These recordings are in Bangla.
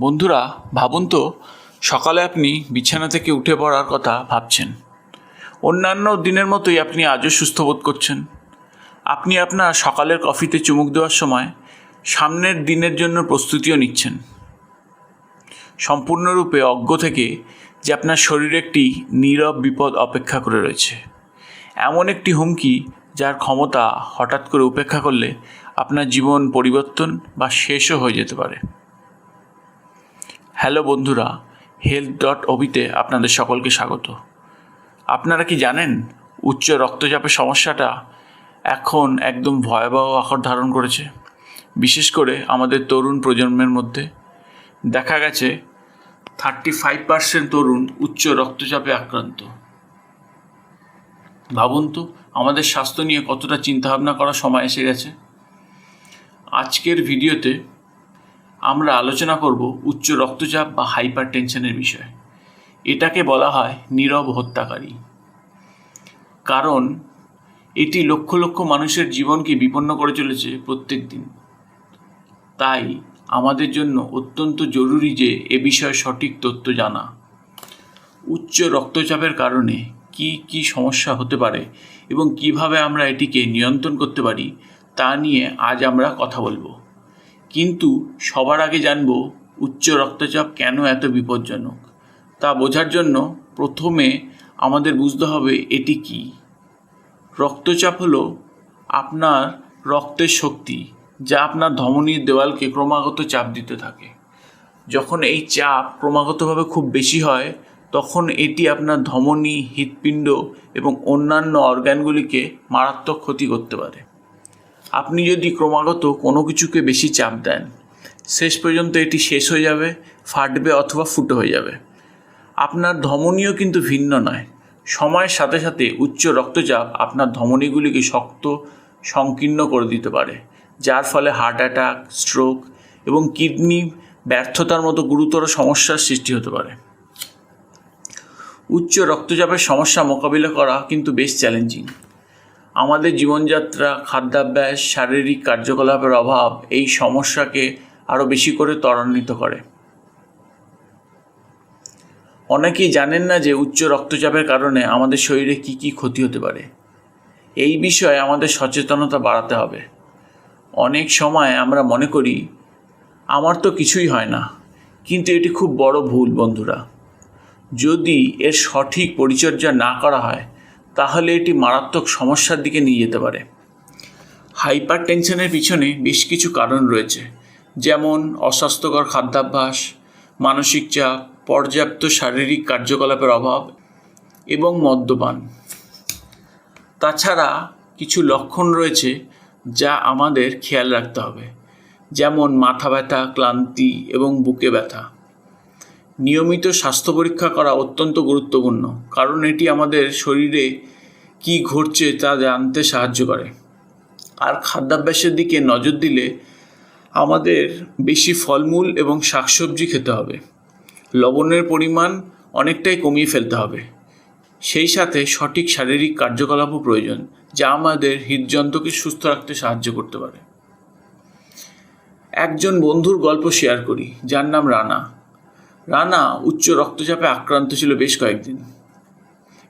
বন্ধুরা, ভাবুন তো, সকালে আপনি বিছানা থেকে উঠে পড়ার কথা ভাবছেন। অন্যান্য দিনের মতোই আপনি আজও সুস্থ বোধ করছেন। আপনি আপনার সকালের কফিতে চুমুক দেওয়ার সময় সামনের দিনের জন্য প্রস্তুতিও নিচ্ছেন। সম্পূর্ণরূপে অজ্ঞ থেকে যে আপনার শরীরে একটি নীরব বিপদ অপেক্ষা করে রয়েছে। এমন একটি হুমকি যার ক্ষমতা হঠাৎ করে উপেক্ষা করলে আপনার জীবন পরিবর্তন বা শেষও হয়ে যেতে পারে। হ্যালো বন্ধুরা হেলথ ডট ওবিতে আপনাদের সকলকে স্বাগত। আপনারা কি জানেন উচ্চ রক্তচাপের সমস্যাটা এখন একদম ভয়াবহ আকার ধারণ করেছে? বিশেষ করে আমাদের তরুণ প্রজন্মের মধ্যে। দেখা গেছে থার্টি ফাইভ পার্সেন্ট তরুণ উচ্চ রক্তচাপে আক্রান্ত। ভাবুন তো, আমাদের স্বাস্থ্য নিয়ে কতটা চিন্তাভাবনা করার সময় এসে গেছে। আজকের ভিডিওতে আমরা আলোচনা করব উচ্চ রক্তচাপ বা হাইপার টেনশনের বিষয়ে। এটাকে বলা হয় নীরব হত্যাকারী। কারণ, এটি লক্ষ লক্ষ মানুষের জীবনকে বিপন্ন করে চলেছে প্রত্যেক দিন। তাই আমাদের জন্য অত্যন্ত জরুরি যে এ বিষয়ে সঠিক তথ্য জানা। উচ্চ রক্তচাপের কারণে কি কি সমস্যা হতে পারে এবং কীভাবে আমরা এটিকে নিয়ন্ত্রণ করতে পারি, তা নিয়ে আজ আমরা কথা বলব। কিন্তু সবার আগে জানব উচ্চ রক্তচাপ কেন এত বিপজ্জনক। তা বোঝার জন্য প্রথমে আমাদের বুঝতে হবে এটি কি। রক্তচাপ হলো আপনার রক্তের শক্তি, যা আপনার ধমনীর দেওয়ালকে ক্রমাগত চাপ দিতে থাকে। যখন এই চাপ ক্রমাগতভাবে খুব বেশি হয়, তখন এটি আপনার ধমনী, হৃৎপিণ্ড এবং অন্যান্য অর্গ্যানগুলিকে মারাত্মক ক্ষতি করতে পারে। আপনি যদি ক্রমাগত কোনো কিছুকে বেশি চাপ দেন, শেষ পর্যন্ত এটি শেষ হয়ে যাবে, ফাটবে অথবা ফুটো হয়ে যাবে। আপনার ধমনীও কিন্তু ভিন্ন নয়। সময়ের সাথে সাথে উচ্চ রক্তচাপ আপনার ধমনীগুলিকে শক্ত, সংকীর্ণ করে দিতে পারে, যার ফলে হার্ট অ্যাটাক, স্ট্রোক এবং কিডনি ব্যর্থতার মতো গুরুতর সমস্যার সৃষ্টি হতে পারে। উচ্চ রক্তচাপের সমস্যা মোকাবিলা করা কিন্তু বেশ চ্যালেঞ্জিং। আমাদের জীবনযাত্রা, খাদ্যাভ্যাস, শারীরিক কার্যকলাপের অভাব এই সমস্যাকে আরও বেশি করে ত্বরান্বিত করে। অনেকেই জানেন না যে উচ্চ রক্তচাপের কারণে আমাদের শরীরে কি কি ক্ষতি হতে পারে। এই বিষয়ে আমাদের সচেতনতা বাড়াতে হবে। অনেক সময় আমরা মনে করি, আমার তো কিছুই হয় না। কিন্তু এটি খুব বড় ভুল বন্ধুরা। যদি এর সঠিক পরিচর্যা না করা হয় তাহলে এটি মারাত্মক সমস্যার দিকে নিয়ে যেতে পারে। হাইপার টেনশনের পিছনে বেশ কিছু কারণ রয়েছে, যেমন অস্বাস্থ্যকর খাদ্যাভ্যাস, মানসিক চাপ, পর্যাপ্ত শারীরিক কার্যকলাপের অভাব এবং মদ্যপান। তাছাড়া কিছু লক্ষণ রয়েছে যা আমাদের খেয়াল রাখতে হবে, যেমন মাথা ব্যথা, ক্লান্তি এবং বুকে ব্যথা। নিয়মিত স্বাস্থ্য পরীক্ষা করা অত্যন্ত গুরুত্বপূর্ণ, কারণ এটি আমাদের শরীরে কি ঘটছে তা জানতে সাহায্য করে। আর খাদ্যাভ্যাসের দিকে নজর দিলে আমাদের বেশি ফলমূল এবং শাকসবজি খেতে হবে। লবণের পরিমাণ অনেকটাই কমিয়ে ফেলতে হবে। সেই সাথে সঠিক শারীরিক কার্যকলাপও প্রয়োজন, যা আমাদের হৃদযন্ত্রকে সুস্থ রাখতে সাহায্য করতে পারে। একজন বন্ধুর গল্প শেয়ার করি, যার নাম রানা। রানা উচ্চ রক্তচাপে আক্রান্ত ছিল বেশ কয়েকদিন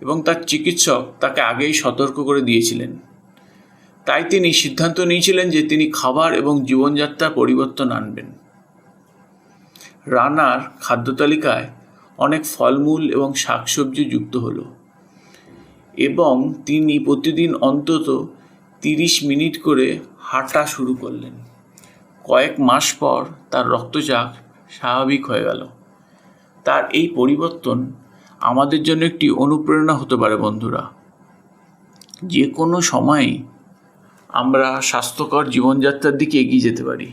এবং তার চিকিৎসক তাকে আগেই সতর্ক করে দিয়েছিলেন। তাই তিনি সিদ্ধান্ত নিয়েছিলেন যে তিনি খাবার এবং জীবনযাত্রার পরিবর্তন আনবেন। রানার খাদ্য তালিকায় অনেক ফলমূল এবং শাকসবজি যুক্ত হলো এবং তিনি প্রতিদিন অন্তত তিরিশ মিনিট করে হাঁটা শুরু করলেন। কয়েক মাস পর তার রক্তচাপ স্বাভাবিক হয়ে গেল। তার এই পরিবর্তন আমাদের জন্য একটি অনুপ্রেরণা হতে পারে বন্ধুরা। যে কোনো সময়ই আমরা স্বাস্থ্যকর জীবনযাত্রার দিকে এগিয়ে যেতে পারি।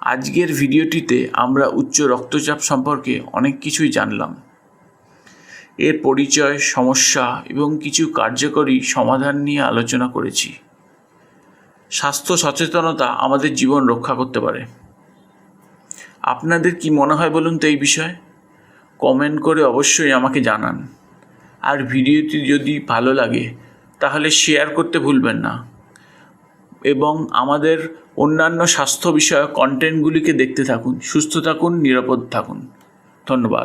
আজকের ভিডিওটিতে আমরা উচ্চ রক্তচাপ সম্পর্কে অনেক কিছুই জানলাম। এর পরিচয়, সমস্যা এবং কিছু কার্যকরী সমাধান নিয়ে আলোচনা করেছি। স্বাস্থ্য সচেতনতা আমাদের জীবন রক্ষা করতে পারে। আপনাদের কি মনে হয় বলুন তো এই বিষয়ে? কমেন্ট করে অবশ্যই আমাকে জানান। আর ভিডিওটি যদি ভালো লাগে, তাহলে শেয়ার করতে ভুলবেন না। এবং আমাদের অন্যান্য স্বাস্থ্য বিষয়ক কন্টেন্টগুলিকে দেখতে থাকুন, সুস্থ থাকুন, নিরাপদ থাকুন। ধন্যবাদ।